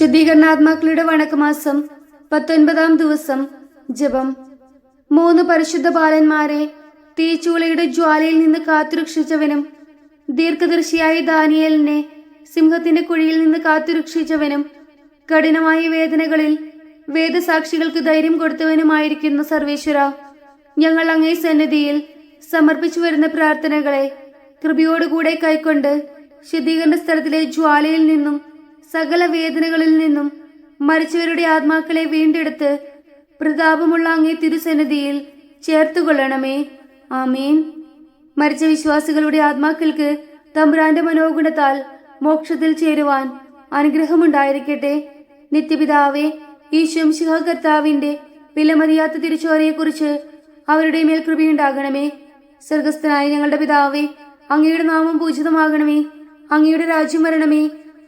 ശുദ്ധീകരണാത്മാക്കളുടെ വണക്കമാസം പത്തൊൻപതാം ദിവസം ജപം. മൂന്ന് പരിശുദ്ധ ബാലന്മാരെ തീച്ചൂളയുടെ ജ്വാലയിൽ നിന്ന് കാത്തുരക്ഷിച്ചവനും ദീർഘദർശിയായ ദാനിയലിനെ സിംഹത്തിന്റെ കുഴിയിൽ നിന്ന് കാത്തുരക്ഷിച്ചവനും കഠിനമായ വേദനകളിൽ വേദസാക്ഷികൾക്ക് ധൈര്യം കൊടുത്തവനുമായിരിക്കുന്ന സർവേശ്വര. ഞങ്ങൾ അങ്ങേ സന്നിധിയിൽ സമർപ്പിച്ചു വരുന്ന പ്രാർത്ഥനകളെ കൃപയോടുകൂടെ കൈക്കൊണ്ട് ശുദ്ധീകരണ സ്ഥലത്തിലെ ജ്വാലയിൽ നിന്നും സകല വേദനകളിൽ നിന്നും മരിച്ചവരുടെ ആത്മാക്കളെ വീണ്ടെടുത്ത് പ്രതാപമുള്ള അങ്ങേ തിരുസന്നിധിയിൽ ചേർത്തുകൊള്ളണമേ. ആമീൻ. മരിച്ച വിശ്വാസികളുടെ ആത്മാക്കൾക്ക് തമ്പുരാന്റെ മനോഗുണത്താൽ മോക്ഷത്തിൽ ചേരുവാൻ അനുഗ്രഹമുണ്ടായിരിക്കട്ടെ. നിത്യപിതാവേ ഈശ്വംശിഹ കർത്താവിന്റെ വിലമതിയാത്ത തിരിച്ചോരയെക്കുറിച്ച് അവരുടെ മേൽ കൃപയുണ്ടാകണമേ. സ്വർഗസ്ഥനായ ഞങ്ങളുടെ പിതാവേ അങ്ങയുടെ നാമം പൂജിതമാകണമേ. അങ്ങയുടെ രാജ്യം വരണമേ.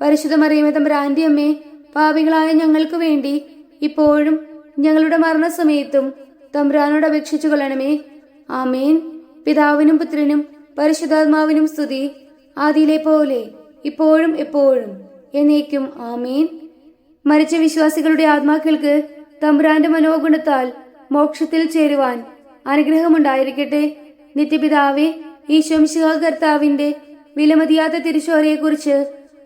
പരിശുദ്ധ മറിയമേ തമ്പുരാന്റെ അമ്മേ പാപികളായ ഞങ്ങൾക്ക് വേണ്ടി ഇപ്പോഴും ഞങ്ങളുടെ മരണസമയത്തും തമ്പുരാനോട് അപേക്ഷിച്ചു കൊള്ളണമേ. ആമേൻ. പിതാവിനും പുത്രനും പരിശുദ്ധാത്മാവിനും സ്തുതി ആദിയിലെ പോലെ ഇപ്പോഴും എപ്പോഴും എന്നേക്കും ആമീൻ. മരിച്ച വിശ്വാസികളുടെ ആത്മാക്കൾക്ക് തമ്പുരാന്റെ മനോഗുണത്താൽ മോക്ഷത്തിൽ ചേരുവാൻ അനുഗ്രഹമുണ്ടായിരിക്കട്ടെ. നിത്യപിതാവെ ഈ കർത്താവിന്റെ വിലമതിയാത്ത തിരിച്ചോരയെക്കുറിച്ച്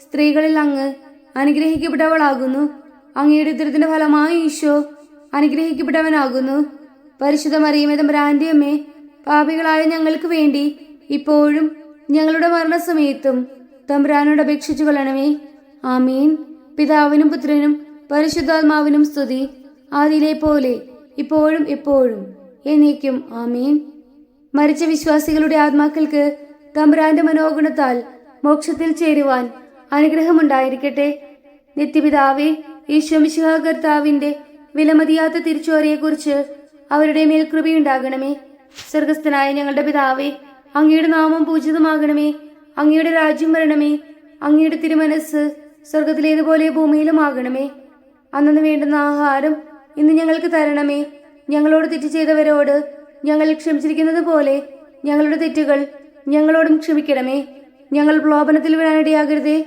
സ്ത്രീകളിൽ അങ്ങ് അനുഗ്രഹിക്കപ്പെട്ടവളാകുന്നു. അങ്ങയുടെ ഉത്തരത്തിന്റെ ഫലമായി ഈശോ അനുഗ്രഹിക്കപ്പെട്ടവനാകുന്നു. പരിശുദ്ധ മറിയമേ തമ്പുരാന്റെ പാപികളായ ഞങ്ങൾക്ക് വേണ്ടി ഇപ്പോഴും ഞങ്ങളുടെ മരണസമയത്തും തമ്പുരാനോട് അപേക്ഷിച്ചു കൊള്ളണമേ. ആമീൻ. പിതാവിനും പുത്രനും പരിശുദ്ധാത്മാവിനും സ്തുതി ആദിയിലെ പോലെ ഇപ്പോഴും എപ്പോഴും എന്നേക്കും ആമീൻ. മരിച്ച വിശ്വാസികളുടെ ആത്മാക്കൾക്ക് തമ്പുരാന്റെ മനോഗുണത്താൽ മോക്ഷത്തിൽ ചേരുവാൻ അനുഗ്രഹമുണ്ടായിരിക്കട്ടെ. നിത്യപിതാവേ ഈശ്വമിശിഹ കർത്താവിന്റെ വിലമതിയാത്ത തിരിച്ചോരയെക്കുറിച്ച് അവരുടെ മേൽ കൃപയുണ്ടാകണമേ. സ്വർഗസ്ഥനായ ഞങ്ങളുടെ പിതാവേ അങ്ങയുടെ നാമം പൂജിതമാകണമേ. അങ്ങയുടെ രാജ്യം വരണമേ. അങ്ങയുടെ തിരുമനസ് സ്വർഗത്തിലേതുപോലെ ഭൂമിയിലും ആകണമേ അന്നു വേണ്ടുന്ന ആഹാരം ഇന്ന് ഞങ്ങൾക്ക് തരണമേ. ഞങ്ങളോട് തെറ്റ് ചെയ്തവരോട് ഞങ്ങൾ ക്ഷമിച്ചിരിക്കുന്നത് പോലെ ഞങ്ങളുടെ തെറ്റുകൾ ഞങ്ങളോടും ക്ഷമിക്കണമേ. ഞങ്ങൾ പ്രലോഭനത്തിൽ വീഴാനിടയാകരുതേ.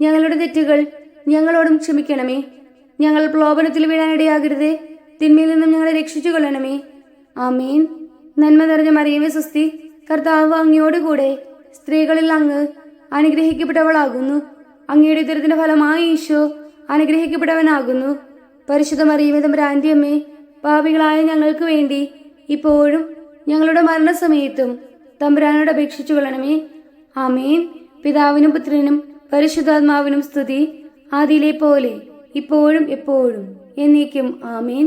ഞങ്ങളുടെ തെറ്റുകൾ ഞങ്ങളോടും ക്ഷമിക്കണമേ. ഞങ്ങൾ പ്രലോഭനത്തിൽ വീഴാനിടയാകരുതേ തിന്മയിൽ നിന്നും ഞങ്ങളെ രക്ഷിച്ചു കൊള്ളണമേ ആമീൻ. നന്മ നിറഞ്ഞ മറിയമേ സുസ്തി കർത്താവ് അങ്ങയോടുകൂടെ സ്ത്രീകളിൽ അങ്ങ് അനുഗ്രഹിക്കപ്പെട്ടവളാകുന്നു. അങ്ങയുടെ ഉദരത്തിന്റെ ഫലമായി ഈശോ അനുഗ്രഹിക്കപ്പെട്ടവനാകുന്നു. പരിശുദ്ധ മറിയമേ തമ്പുരാന്റെ അമ്മേ പാപികളായ ഞങ്ങൾക്ക് വേണ്ടി ഇപ്പോഴും ഞങ്ങളുടെ മരണസമയത്തും തമ്പുരാനോട് അപേക്ഷിച്ചു കൊള്ളണമേ ആമീൻ. പിതാവിനും പുത്രനും പരിശുദ്ധാത്മാവിനും സ്തുതി ആദിയിലെ പോലെ ഇപ്പോഴും എപ്പോഴും എന്നേക്കും ആമീൻ.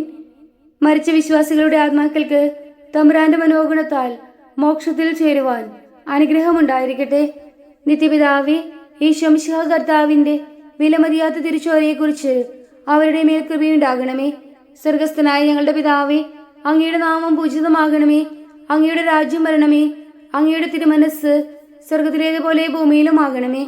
മരിച്ച വിശ്വാസികളുടെ ആത്മാക്കൾക്ക് തമ്പുരാന്റെ മനോഗുണത്താൽ മോക്ഷത്തിൽ ചേരുവാൻ അനുഗ്രഹമുണ്ടായിരിക്കട്ടെ. നിത്യപിതാവെ ഈ ശംശിഹ കർത്താവിന്റെ വിലമതിയാത്ത തിരിച്ചോരയെക്കുറിച്ച് അവരുടെ മേൽ കൃപയുണ്ടാകണമേ. സ്വർഗസ്ഥനായ ഞങ്ങളുടെ പിതാവേ അങ്ങയുടെ നാമം പൂജിതമാകണമേ. അങ്ങയുടെ രാജ്യം വരണമേ. അങ്ങയുടെ തിരുമനസ് സ്വർഗത്തിലേതുപോലെ ഭൂമിയിലും ആകണമേ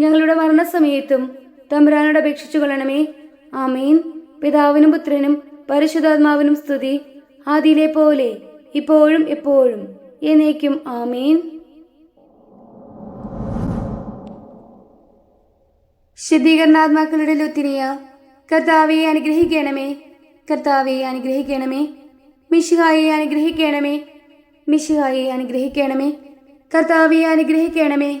ഞങ്ങളുടെ മരണസമയത്തും തമ്പുരാനോട് അപേക്ഷിച്ചു കൊള്ളണമേ. ആമീൻ. പിതാവിനും പുത്രനും പരിശുദ്ധാത്മാവിനും സ്തുതി. ആദിയിലെ പോലെ ഇപ്പോഴും എപ്പോഴും എന്നേക്കും ആമീൻ. ശുദ്ധീകരണാത്മാക്കളുടെ ലുത്തിനിയ കർത്താവെ അനുഗ്രഹിക്കണമേ. കർത്താവെ അനുഗ്രഹിക്കണമേ. മിശിഹായെ അനുഗ്രഹിക്കണമേ. മിശിഹായെ അനുഗ്രഹിക്കണമേ. കർത്താവെ അനുഗ്രഹിക്കണമേ.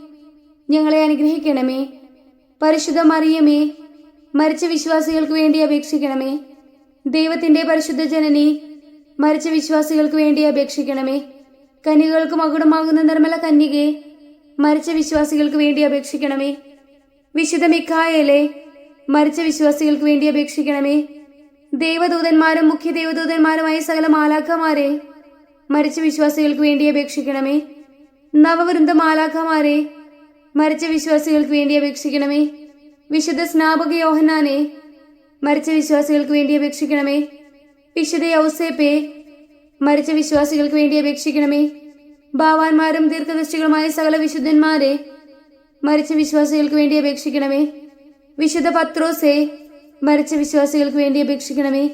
ഞങ്ങളെ അനുഗ്രഹിക്കണമേ. പരിശുദ്ധ മറിയമേ മരിച്ച വിശ്വാസികൾക്ക് വേണ്ടി അപേക്ഷിക്കണമേ. ദൈവത്തിന്റെ പരിശുദ്ധ ജനനി മരിച്ച വിശ്വാസികൾക്ക് വേണ്ടി അപേക്ഷിക്കണമേ. കന്യകൾക്ക് മകുടമാകുന്ന നിർമ്മല കന്യകെ മരിച്ച വിശ്വാസികൾക്ക് വേണ്ടി അപേക്ഷിക്കണമേ. വിശുദ്ധ മിക്കായലെ മരിച്ച വിശ്വാസികൾക്ക് വേണ്ടി അപേക്ഷിക്കണമേ. ദേവദൂതന്മാരും മുഖ്യ ദേവദൂതന്മാരുമായ സകല മാലാഖമാരെ മരിച്ച വിശ്വാസികൾക്ക് വേണ്ടി അപേക്ഷിക്കണമേ. നവവൃന്ദ മാലാഖമാരെ മരിച്ച വിശ്വാസികൾക്ക് വേണ്ടി അപേക്ഷിക്കണമേ. വിശുദ്ധ സ്നാപക യോഹനാനെ മരിച്ച വിശ്വാസികൾക്ക് വേണ്ടി അപേക്ഷിക്കണമേ. വിശുദ്ധ യൗസേപ്പെ മരിച്ച വിശ്വാസികൾക്ക് വേണ്ടി അപേക്ഷിക്കണമേ. ഭാവാന്മാരും ദീർഘദൃഷ്ടികളുമായ സകല വിശുദ്ധന്മാരെ മരിച്ച വിശ്വാസികൾക്ക് വേണ്ടി അപേക്ഷിക്കണമേ. വിശുദ്ധ പത്രോസേ മരിച്ച വിശ്വാസികൾക്ക് വേണ്ടി അപേക്ഷിക്കണമേ.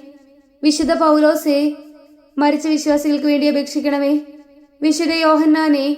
വിശുദ്ധ പൗലോസേ മരിച്ച വിശ്വാസികൾക്ക് വേണ്ടി അപേക്ഷിക്കണമേ. വിശുദ്ധ യോഹന്നാനെ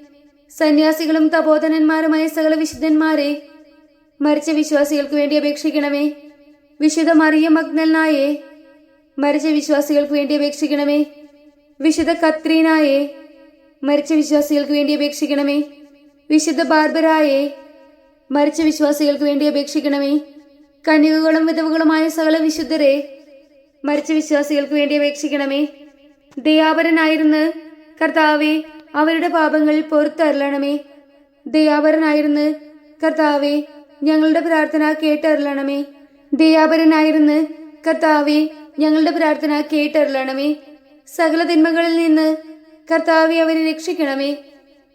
സന്യാസികളും തപോധനന്മാരുമായ സകല വിശുദ്ധന്മാരെ മരിച്ച വിശ്വാസികൾക്ക് വേണ്ടി അപേക്ഷിക്കണമേ. വിശുദ്ധ മറിയ മഗ്നലിനായേ മരിച്ച വിശ്വാസികൾക്ക് വേണ്ടി അപേക്ഷിക്കണമേ. വിശുദ്ധ കത്രീനായേ മരിച്ച വിശ്വാസികൾക്ക് വേണ്ടി അപേക്ഷിക്കണമേ. വിശുദ്ധ ബാർബരായേ മരിച്ച വിശ്വാസികൾക്ക് വേണ്ടി അപേക്ഷിക്കണമേ. കന്യകകളും വിധവകളുമായ സകല വിശുദ്ധരെ മരിച്ച വിശ്വാസികൾക്ക് വേണ്ടി അപേക്ഷിക്കണമേ. ദയാപരനായിരുന്നു കർത്താവെ അവരുടെ പാപങ്ങൾ പൊറത്തരളണമേ ദയാപരനായിരുന്ന് കർത്താവെ ഞങ്ങളുടെ പ്രാർത്ഥന കേട്ടറിയണമേ ദയാപരനായിരുന്ന് കർത്താവെ ഞങ്ങളുടെ പ്രാർത്ഥന കേട്ടറിയണമേ സകല തിന്മകളിൽ നിന്ന് കർത്താവെ അവരെ രക്ഷിക്കണമേ.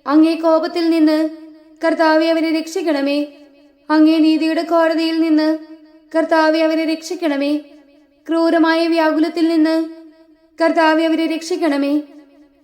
അങ്ങേ കോപത്തിൽ നിന്ന് കർത്താവെ അവരെ രക്ഷിക്കണമേ. അങ്ങേ നീതിയുടെ കോടതിയിൽ നിന്ന് കർത്താവെ അവരെ രക്ഷിക്കണമേ. ക്രൂരമായ വ്യാകുലത്തിൽ നിന്ന് കർത്താവെ അവരെ രക്ഷിക്കണമേ.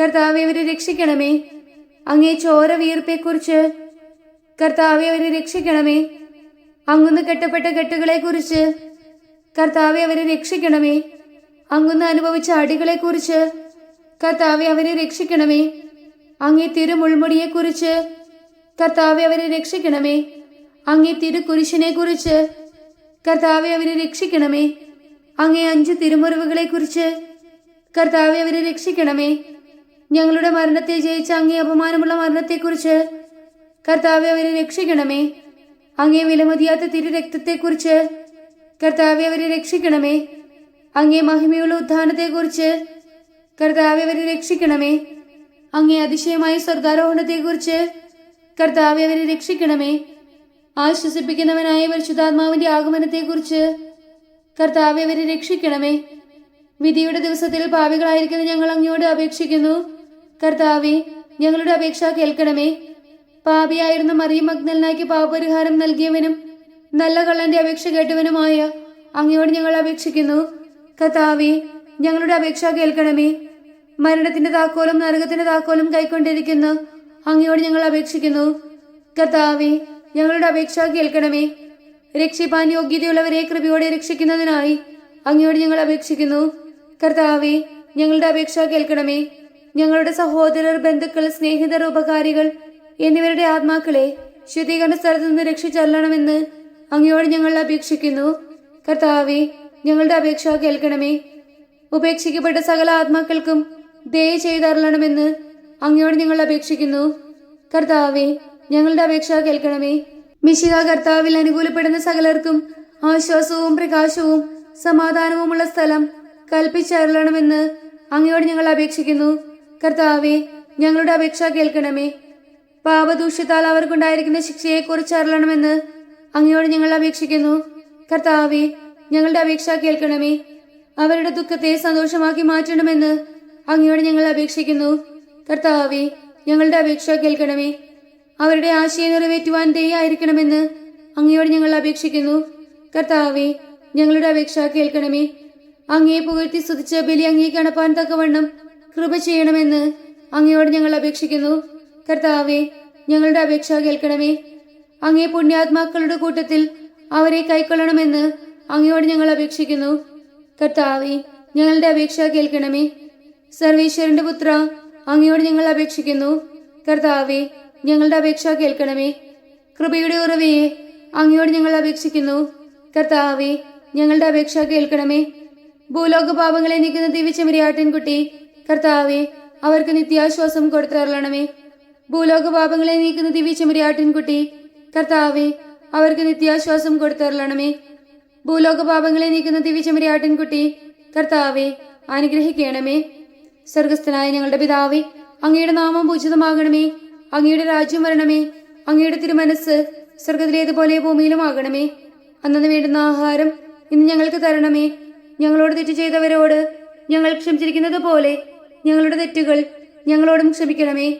കർത്താവെ അവരെ രക്ഷിക്കണമേ. അങ്ങേ ചോര വീർപ്പെക്കുറിച്ച് കർത്താവെ അവരെ രക്ഷിക്കണമേ. അങ്ങുന്ന് കെട്ടപ്പെട്ട കെട്ടുകളെക്കുറിച്ച് കർത്താവെ അവരെ രക്ഷിക്കണമേ. അങ്ങുന്ന് അനുഭവിച്ച അടികളെക്കുറിച്ച് കർത്താവെ അവരെ രക്ഷിക്കണമേ. അങ്ങേ തിരുമുൾമുടിയെക്കുറിച്ച് കർത്താവെ അവരെ രക്ഷിക്കണമേ. അങ്ങേ തിരുക്കുരിശിനെ കുറിച്ച് കർത്താവെ അവരെ രക്ഷിക്കണമേ. അങ്ങേ അഞ്ച് തിരുമുറിവുകളെക്കുറിച്ച് കർത്താവെ അവരെ രക്ഷിക്കണമേ. ഞങ്ങളുടെ മരണത്തെ ജയിച്ച അങ്ങേ അപമാനമുള്ള മരണത്തെക്കുറിച്ച് കർത്താവെ അവരെ രക്ഷിക്കണമേ. അങ്ങേ വിലമതിയാത്ത തിരു രക്തത്തെക്കുറിച്ച് കർത്താവെ അവരെ രക്ഷിക്കണമേ. അങ്ങേ മഹിമയുള്ള ഉത്ഥാനത്തെക്കുറിച്ച് കർത്താവെ അവരെ രക്ഷിക്കണമേ. അങ്ങേ അതിശയമായ സ്വർഗാരോഹണത്തെക്കുറിച്ച് കർത്താവെ അവരെ രക്ഷിക്കണമേ. ആശ്വസിപ്പിക്കുന്നവനായ പരിശുദ്ധാത്മാവിന്റെ ആഗമനത്തെക്കുറിച്ച് കർത്താവെ അവരെ രക്ഷിക്കണമേ. വിധിയുടെ ദിവസത്തിൽ പാവികളായിരിക്കുന്ന ഞങ്ങൾ അങ്ങയോട് അപേക്ഷിക്കുന്നു. കർത്താവെ ഞങ്ങളുടെ അപേക്ഷ കേൾക്കണമേ. പാപിയായിരുന്ന മറിയം മഗ്നലിനാക്കി പാപപരിഹാരം നൽകിയവനും നല്ല കള്ളന്റെ അപേക്ഷ കേട്ടവനുമായ അങ്ങയോട് ഞങ്ങൾ അപേക്ഷിക്കുന്നു. കർത്താവെ ഞങ്ങളുടെ അപേക്ഷ കേൾക്കണമേ. മരണത്തിന്റെ താക്കോലും നരകത്തിന്റെ താക്കോലും കൈക്കൊണ്ടിരിക്കുന്ന അങ്ങയോട് ഞങ്ങൾ അപേക്ഷിക്കുന്നു. കർത്താവെ ഞങ്ങളുടെ അപേക്ഷ കേൾക്കണമേ. രക്ഷിപ്പാൻ യോഗ്യതയുള്ളവരെ കൃപയോടെ രക്ഷിക്കുന്നതിനായി അങ്ങയോട് ഞങ്ങൾ അപേക്ഷിക്കുന്നു. കർത്താവെ ഞങ്ങളുടെ അപേക്ഷ കേൾക്കണമേ. ഞങ്ങളുടെ സഹോദരർ ബന്ധുക്കൾ സ്നേഹിതർ ഉപകാരികൾ എന്നിവരുടെ ആത്മാക്കളെ ശുദ്ധീകരണ സ്ഥലത്ത് നിന്ന് രക്ഷിച്ചല്ലണമെന്ന് അങ്ങയോട് ഞങ്ങൾ അപേക്ഷിക്കുന്നു. കർത്താവെ ഞങ്ങളുടെ അപേക്ഷ കേൾക്കണമേ. ഉപേക്ഷിക്കപ്പെട്ട സകല ആത്മാക്കൾക്കും ദയ ചെയ്തറളണമെന്ന് അങ്ങയോട് ഞങ്ങൾ അപേക്ഷിക്കുന്നു. കർത്താവെ ഞങ്ങളുടെ അപേക്ഷ കേൾക്കണമേ. മിശിക കർത്താവിൽ അനുകൂലപ്പെടുന്ന സകലർക്കും ആശ്വാസവും പ്രകാശവും സമാധാനവുമുള്ള സ്ഥലം കൽപ്പിച്ചരളണമെന്ന് അങ്ങയോട് ഞങ്ങൾ അപേക്ഷിക്കുന്നു. കർത്താവെ ഞങ്ങളുടെ അപേക്ഷ കേൾക്കണമേ. പാപദൂഷ്യത്താൽ അവർക്കുണ്ടായിരിക്കുന്ന ശിക്ഷയെക്കുറിച്ച് അറിയണമെന്ന് അങ്ങയോട് ഞങ്ങൾ അപേക്ഷിക്കുന്നു. കർത്താവേ ഞങ്ങളുടെ അപേക്ഷ കേൾക്കണമേ. അവരുടെ ദുഃഖത്തെ സന്തോഷമാക്കി മാറ്റണമെന്ന് അങ്ങയോട് ഞങ്ങൾ അപേക്ഷിക്കുന്നു. കർത്താവേ ഞങ്ങളുടെ അപേക്ഷ കേൾക്കണമേ. അവരുടെ ആശയം നിറവേറ്റുവാൻ ദയായിരിക്കണമെന്ന് അങ്ങയോട് ഞങ്ങൾ അപേക്ഷിക്കുന്നു. കർത്താവേ ഞങ്ങളുടെ അപേക്ഷ കേൾക്കണമേ. അങ്ങയെ പുകഴ്ത്തി സ്തുതിച്ച് ബലി അങ്ങേക്ക് അണപ്പാൻ തക്കവണ്ണം കൃപ ചെയ്യണമെന്ന് അങ്ങയോട് ഞങ്ങൾ അപേക്ഷിക്കുന്നു. കർത്താവെ ഞങ്ങളുടെ അപേക്ഷ കേൾക്കണമേ. അങ്ങേ പുണ്യാത്മാക്കളുടെ കൂട്ടത്തിൽ അവരെ കൈക്കൊള്ളണമെന്ന് അങ്ങയോട് ഞങ്ങൾ അപേക്ഷിക്കുന്നു. കർത്താവെ ഞങ്ങളുടെ അപേക്ഷ കേൾക്കണമേ. സർവീശ്വരന്റെ പുത്ര അങ്ങയോട് ഞങ്ങൾ അപേക്ഷിക്കുന്നു. കർത്താവെ ഞങ്ങളുടെ അപേക്ഷ കേൾക്കണമേ. കൃപയുടെ ഉറവയെ അങ്ങയോട് ഞങ്ങൾ അപേക്ഷിക്കുന്നു. കർത്താവെ ഞങ്ങളുടെ അപേക്ഷ കേൾക്കണമേ. ഭൂലോക പാപങ്ങളെ നീക്കുന്ന ദിവ്യചെമരിയാട്ടിൻകുട്ടി കർത്താവെ അവർക്ക് നിത്യാശ്വാസം കൊടുത്തരളണമേ. ഭൂലോക പാപങ്ങളെ നീക്കുന്ന ദിവ്യചെമരിയാട്ടിൻകുട്ടി കർത്താവെ അവർക്ക് നിത്യാശ്വാസം കൊടുത്തരളണമേ. ഭൂലോക പാപങ്ങളെ നീക്കുന്ന ദിവ്യചെമരിയാട്ടിൻകുട്ടി കർത്താവെ അനുഗ്രഹിക്കണമേ. സ്വർഗസ്ഥനായ ഞങ്ങളുടെ പിതാവേ അങ്ങയുടെ നാമം പൂജിതമാകണമേ. അങ്ങയുടെ രാജ്യം വരണമേ. അങ്ങയുടെ തിരുമനസ് സ്വർഗത്തിലേതുപോലെ ഭൂമിയിലും ആകണമേ അന്നു വേണ്ടുന്ന ആഹാരം ഇന്ന് ഞങ്ങൾക്ക് തരണമേ. ഞങ്ങളോട് തെറ്റ് ചെയ്തവരോട് ഞങ്ങൾ ക്ഷമിച്ചിരിക്കുന്നത് പോലെ ഞങ്ങളുടെ തെറ്റുകൾ ഞങ്ങളോടും ക്ഷമിക്കണമേ.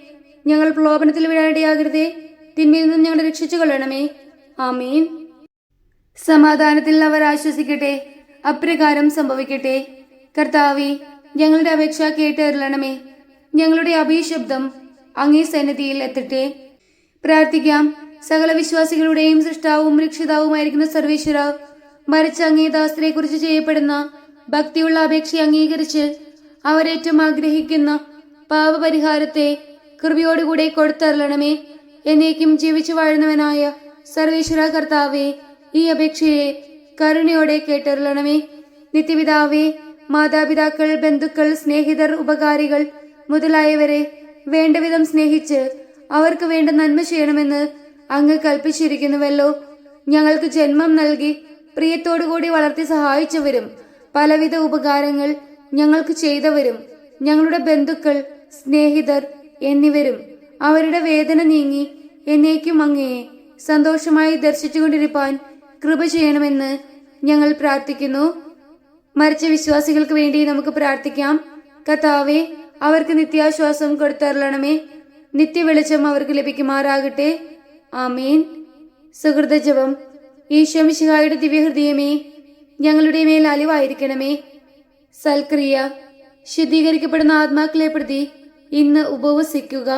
ഞങ്ങൾ പ്രലോഭനത്തിൽ വീഴാനിടയാകരുതേ. തിന്മയിൽ നിന്നും ഞങ്ങളെ രക്ഷിച്ചു കൊള്ളണമേ ആമീൻ. സമാധാനത്തിൽ അവർ ആശ്വസിക്കട്ടെ. അപ്രകാരം സംഭവിക്കട്ടെ. കർത്താവെ ഞങ്ങളുടെ അപേക്ഷ കേട്ടറിയണമേ ഞങ്ങളുടെ അഭിശബ്ദം അങ്ങേ സന്നിധിയിൽ എത്തട്ടെ. പ്രാർത്ഥിക്കാം. സകല വിശ്വാസികളുടെയും സൃഷ്ടാവും രക്ഷിതാവുമായിരിക്കുന്ന സർവേശ്വര മരിച്ച അങ്ങേ ദാസരെ കുറിച്ച് ചെയ്യപ്പെടുന്ന ഭക്തിയുള്ള അപേക്ഷ അംഗീകരിച്ച് അവരേറ്റവും ആഗ്രഹിക്കുന്ന. പാപപരിഹാരത്തെ കൃപയോടുകൂടെ കൊടുത്തരളണമേ. എന്നേക്കും ജീവിച്ചു വാഴുന്നവനായ സർവേശ്വര കർത്താവെ ഈ അപേക്ഷയെ കരുണയോടെ കേട്ടറിയണമേ നിത്യപിതാവേ മാതാപിതാക്കൾ ബന്ധുക്കൾ സ്നേഹിതർ ഉപകാരികൾ മുതലായവരെ വേണ്ടവിധം സ്നേഹിച്ച് അവർക്ക് വേണ്ട നന്മ ചെയ്യണമെന്ന് അങ്ങ് കൽപ്പിച്ചിരിക്കുന്നുവല്ലോ. ഞങ്ങൾക്ക് ജന്മം നൽകി പ്രിയത്തോടുകൂടി വളർത്തി സഹായിച്ചവരും പലവിധ ഉപകാരങ്ങൾ ഞങ്ങൾക്ക് ചെയ്തവരും ഞങ്ങളുടെ ബന്ധുക്കൾ സ്നേഹിതർ എന്നിവരും അവരുടെ വേദന നീങ്ങി എന്നേക്കും അങ്ങയെ സന്തോഷമായി ദർശിച്ചുകൊണ്ടിരിക്കാൻ കൃപ ചെയ്യണമെന്ന് ഞങ്ങൾ പ്രാർത്ഥിക്കുന്നു. മരിച്ച വിശ്വാസികൾക്ക് വേണ്ടി നമുക്ക് പ്രാർത്ഥിക്കാം. കഥാവെ അവർക്ക് നിത്യാശ്വാസം കൊടുത്തരളണമേ. നിത്യവെളിച്ചം അവർക്ക് ലഭിക്കുമാറാകട്ടെ. ആമീൻ. സുഹൃതജപം ഈശോ മിശിഹായുടെ ദിവ്യഹൃദയമേ ഞങ്ങളുടെ മേൽ അലിവായിരിക്കണമേ. സൽക്രിയ ശുദ്ധീകരിക്കപ്പെടുന്ന ആത്മാക്കളെ പ്രതി ഇന്ന് ഉപവസിക്കുക.